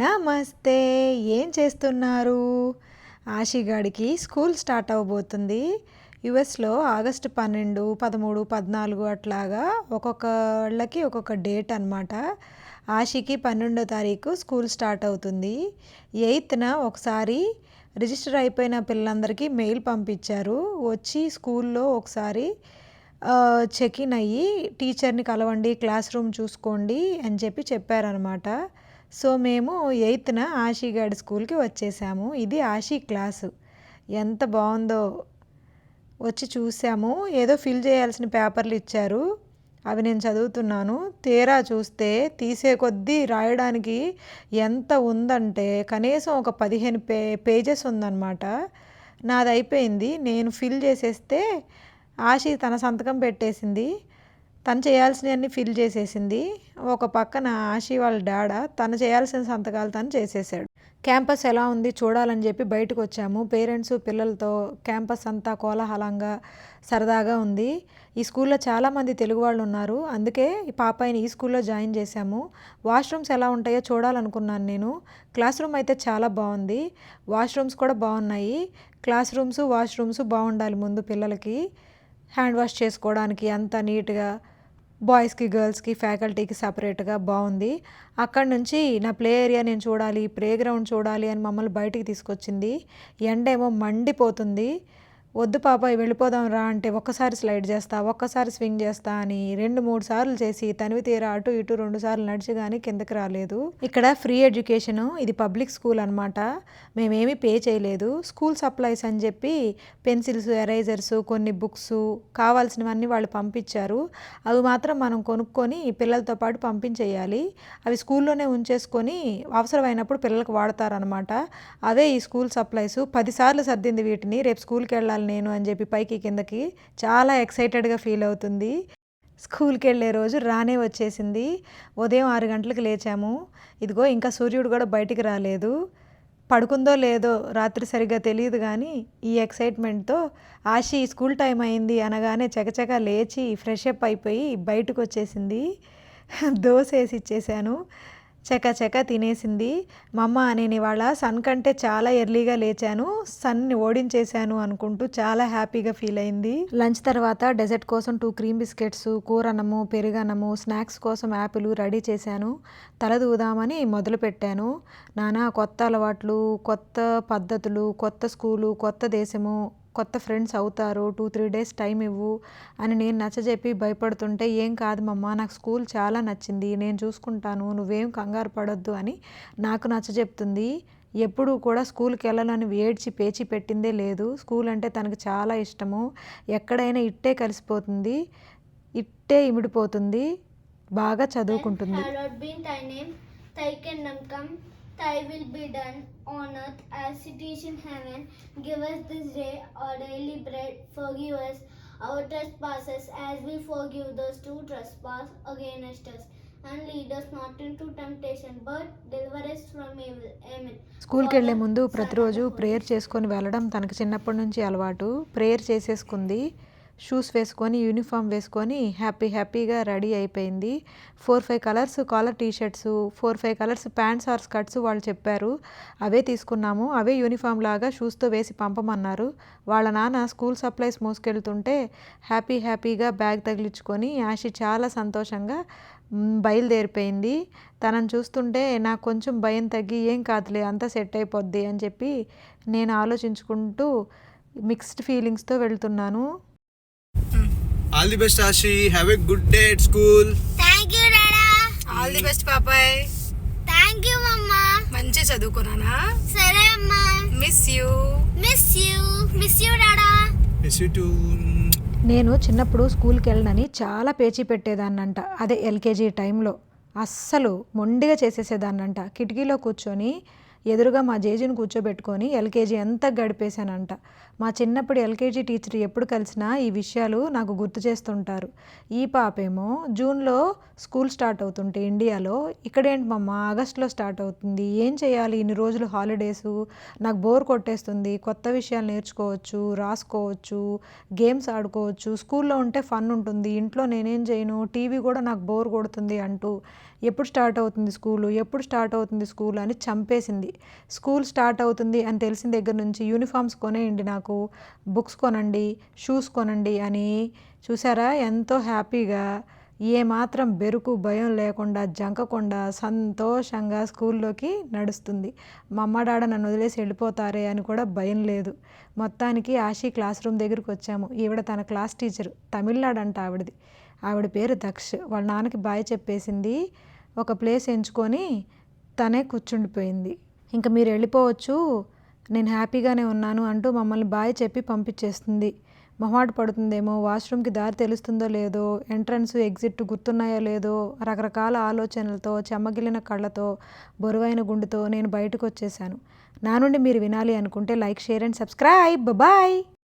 నమస్తే ఏం చేస్తున్నారు? ఆశిగాడికి స్కూల్ స్టార్ట్ అవ్వబోతుంది యుఎస్లో ఆగస్టు పన్నెండు పదమూడు పద్నాలుగు అట్లాగా ఒక్కొక్కళ్ళకి ఒక్కొక్క డేట్ అనమాట ఆశికి పన్నెండో తారీఖు స్కూల్ స్టార్ట్ అవుతుంది. ఎయిత్న ఒకసారి రిజిస్టర్ అయిపోయిన పిల్లలందరికీ మెయిల్ పంపించారు. వచ్చి స్కూల్లో ఒకసారి చెక్ ఇన్ అయ్యి టీచర్ని కలవండి క్లాస్ రూమ్ చూసుకోండి అని చెప్పి చెప్పారనమాట సో మేము ఎయిత్న ఆషి స్కూల్కి వచ్చేసాము. ఇది ఆషి క్లాసు. ఎంత బాగుందో వచ్చి చూసాము. ఏదో ఫిల్ చేయాల్సిన పేపర్లు ఇచ్చారు. అవి నేను చదువుతున్నాను. తీరా చూస్తే తీసే కొద్దీ రాయడానికి ఎంత ఉందంటే కనీసం ఒక పదిహేను పే పేజెస్ ఉందన్నమాట. నాది అయిపోయింది నేను ఫిల్ చేసేస్తే ఆశి తన సంతకం పెట్టేసింది. తను చేయాల్సినవన్నీ ఫిల్ చేసేసింది. ఒక పక్కన ఆశీ వాళ్ళ డాడ తను చేయాల్సిన సంతకాలు తను చేసేసాడు. క్యాంపస్ ఎలా ఉంది చూడాలని చెప్పి బయటకు వచ్చాము పేరెంట్స్ పిల్లలతో క్యాంపస్ అంతా కోలాహలంగా సరదాగా ఉంది. ఈ స్కూల్లో చాలామంది తెలుగు వాళ్ళు ఉన్నారు. అందుకే ఈ పాపాయిని ఈ స్కూల్లో జాయిన్ చేశాము. వాష్రూమ్స్ ఎలా ఉంటాయో చూడాలనుకున్నాను నేను. క్లాస్ రూమ్ అయితే చాలా బాగుంది. వాష్రూమ్స్ కూడా బాగున్నాయి. క్లాస్ రూమ్స్ వాష్రూమ్స్ బాగుండాలి ముందు పిల్లలకి. హ్యాండ్ వాష్ చేసుకోవడానికి అంత నీట్గా బాయ్స్కి గర్ల్స్కి ఫ్యాకల్టీకి సపరేట్గా బాగుంది. అక్కడ నుంచి నా ప్లే ఏరియా నేను చూడాలి ప్లే గ్రౌండ్ చూడాలి అని మమ్మల్ని బయటికి తీసుకొచ్చింది. ఎండేమో మండిపోతుంది. వద్దు పాప వెళ్ళిపోదాం రా అంటే ఒక్కసారి స్లైడ్ చేస్తా ఒక్కసారి స్వింగ్ చేస్తా అని రెండు మూడు సార్లు చేసి తనివి తీరా అటు ఇటు రెండు సార్లు నడిచి కానీ కిందకి రాలేదు. ఇక్కడ ఫ్రీ ఎడ్యుకేషన్ ఇది పబ్లిక్ స్కూల్ అనమాట మేమేమీ పే చేయలేదు. స్కూల్ సప్లైస్ అని చెప్పి పెన్సిల్స్ ఎరైజర్స్ కొన్ని బుక్స్ కావాల్సినవన్నీ వాళ్ళు పంపించారు. అవి మాత్రం మనం కొనుక్కొని పిల్లలతో పాటు పంపించేయాలి. అవి స్కూల్లోనే ఉంచేసుకొని అవసరమైనప్పుడు పిల్లలకు వాడతారనమాట అవే ఈ స్కూల్ సప్లైస్. పదిసార్లు సర్దింది వీటిని. రేపు స్కూల్కి వెళ్ళాలి నేను అని చెప్పి పైకి కిందకి చాలా ఎక్సైటెడ్గా ఫీల్ అవుతుంది. స్కూల్కి వెళ్ళే రోజు రానే వచ్చేసింది. ఉదయం ఆరు గంటలకు లేచాము. ఇదిగో ఇంకా సూర్యుడు కూడా బయటికి రాలేదు. పడుకుందో లేదో రాత్రి సరిగ్గా తెలియదు కానీ ఈ ఎక్సైట్మెంట్తో ఆశి స్కూల్ టైం అయింది అనగానే చకచక లేచి ఫ్రెష్ అప్ అయిపోయి బయటకు వచ్చేసింది. దోశ వేసి ఇచ్చేసాను. చక తినేసింది. మా అమ్మ నేను ఇవాళ సన్ కంటే చాలా ఎర్లీగా లేచాను. సన్ని ఓడించేశాను అనుకుంటూ చాలా హ్యాపీగా ఫీల్ అయింది. లంచ్ తర్వాత డెజర్ట్ కోసం టూ క్రీమ్ బిస్కెట్స్ కూరన్నము పెరుగన్నము స్నాక్స్ కోసం యాపిల్ రెడీ చేశాను. తల దూదామని మొదలు పెట్టాను. నానా కొత్త అలవాట్లు కొత్త పద్ధతులు కొత్త స్కూలు కొత్త దేశము కొత్త ఫ్రెండ్స్ అవుతారు టూ త్రీ డేస్ టైం ఇవ్వు అని నేను నచ్చజెప్పి భయపడుతుంటే ఏం కాదు మమ్మ నాకు స్కూల్ చాలా నచ్చింది నేను చూసుకుంటాను నువ్వేం కంగారు పడొద్దు అని నాకు నచ్చజెప్తుంది ఎప్పుడూ కూడా స్కూల్కి వెళ్ళాలని ఏడ్చి పేచి పెట్టిందే లేదు. స్కూల్ అంటే తనకు చాలా ఇష్టము. ఎక్కడైనా ఇట్టే కలిసిపోతుంది ఇట్టే ఇమిడిపోతుంది బాగా చదువుకుంటుంది. Thy kingdom come, thy will be done on earth is in heaven. Give us this day our daily bread, forgive us our trespasses as we forgive those who trespass against us. And lead us not into temptation, but deliver us from evil. Amen. స్కూల్కి వెళ్ళే ముందు ప్రతిరోజు prayer చేసుకొని వెళ్ళడం తనకు చిన్నప్పటి నుంచి అలవాటు ప్రేయర్ చేసేసుకుంది షూస్ వేసుకొని యూనిఫామ్ వేసుకొని హ్యాపీ హ్యాపీగా రెడీ అయిపోయింది. Four five colours collar T shirts four five colours pants or skirts వాళ్ళు చెప్పారు. అవే తీసుకున్నాము. అవే యూనిఫామ్ లాగా షూస్తో వేసి పంపమన్నారు. వాళ్ళ నాన్న స్కూల్ సప్లైస్ మోసుకెళ్తుంటే హ్యాపీ హ్యాపీగా బ్యాగ్ తగిలించుకొని ఆశి చాలా సంతోషంగా బయలుదేరిపోయింది. తనను చూస్తుంటే నాకు కొంచెం భయం తగ్గి ఏం కాదులే అంతా సెట్ అయిపోద్ది అని చెప్పి నేను ఆలోచించుకుంటూ మిక్స్డ్ ఫీలింగ్స్తో వెళ్తున్నాను. All the best Ashi have a good day at school Thank you, Dada. All the best పాపాయ్ Thank you, Mama. మంచి చదువుకున్నానా సరే అమ్మా. Miss you miss you miss you dada miss you too నేను చిన్నప్పుడు స్కూల్కి వెళ్ళనని చాలా పేచీ పెట్టేదాన్నంట. అదే ఎల్కేజీ టైంలో. అస్సలు మొండిగా చేసేసేదాన్నంట. కిటికీలో కూర్చొని ఎదురుగా మా జేజీని కూర్చోబెట్టుకొని ఎల్కేజీ ఎంత గడిపేశానంట. మా చిన్నప్పుడు ఎల్కేజీ టీచర్ ఎప్పుడు కలిసినా ఈ విషయాలు నాకు గుర్తు చేస్తుంటారు. ఈ పాపేమో జూన్లో స్కూల్ స్టార్ట్ అవుతుంటే ఇండియాలో ఇక్కడేంటి మమ్మ ఆగస్ట్లో స్టార్ట్ అవుతుంది ఏం చేయాలి ఇన్ని రోజులు హాలిడేసు నాకు బోర్ కొట్టేస్తుంది కొత్త విషయాలు నేర్చుకోవచ్చు రాసుకోవచ్చు గేమ్స్ ఆడుకోవచ్చు స్కూల్లో ఉంటే ఫన్ ఉంటుంది ఇంట్లో నేనేం చేయను టీవీ కూడా నాకు బోర్ కొడుతుంది అంటూ ఎప్పుడు స్టార్ట్ అవుతుంది స్కూలు ఎప్పుడు స్టార్ట్ అవుతుంది స్కూల్ అని చంపేసింది. స్కూల్ స్టార్ట్ అవుతుంది అని తెలిసిన దగ్గర నుంచి యూనిఫామ్స్ కొనేయండి నాకు బుక్స్ కొనండి షూస్ కొనండి అని చూసారా? ఎంతో హ్యాపీగా ఏమాత్రం బెరుకు భయం లేకుండా జంకకుండా సంతోషంగా స్కూల్లోకి నడుస్తుంది. మా అమ్మ డాడ నన్ను వదిలేసి వెళ్ళిపోతారే అని కూడా భయం లేదు. మొత్తానికి ఆశీ క్లాస్ రూమ్ దగ్గరికి వచ్చాము. ఈవిడ తన క్లాస్ టీచర్ తమిళనాడు అంట ఆవిడది. ఆవిడ పేరు దక్ష. వాళ్ళ నాన్నకి బాయ్ చెప్పేసింది. ఒక ప్లేస్ ఎంచుకొని తనే కూర్చుండిపోయింది. ఇంకా మీరు వెళ్ళిపోవచ్చు నేను హ్యాపీగానే ఉన్నాను అంటూ మమ్మల్ని బాయ్ చెప్పి పంపించేస్తుంది. మొహాట పడుతుందేమో వాష్రూమ్కి దారి తెలుస్తుందో లేదో ఎంట్రన్స్ ఎగ్జిట్ గుర్తున్నాయో లేదో రకరకాల ఆలోచనలతో చెమ్మగిలిన కళ్ళతో బరువైన గుండెతో నేను బయటకు వచ్చేసాను నా నుండి మీరు వినాలి అనుకుంటే like share and subscribe. Bye!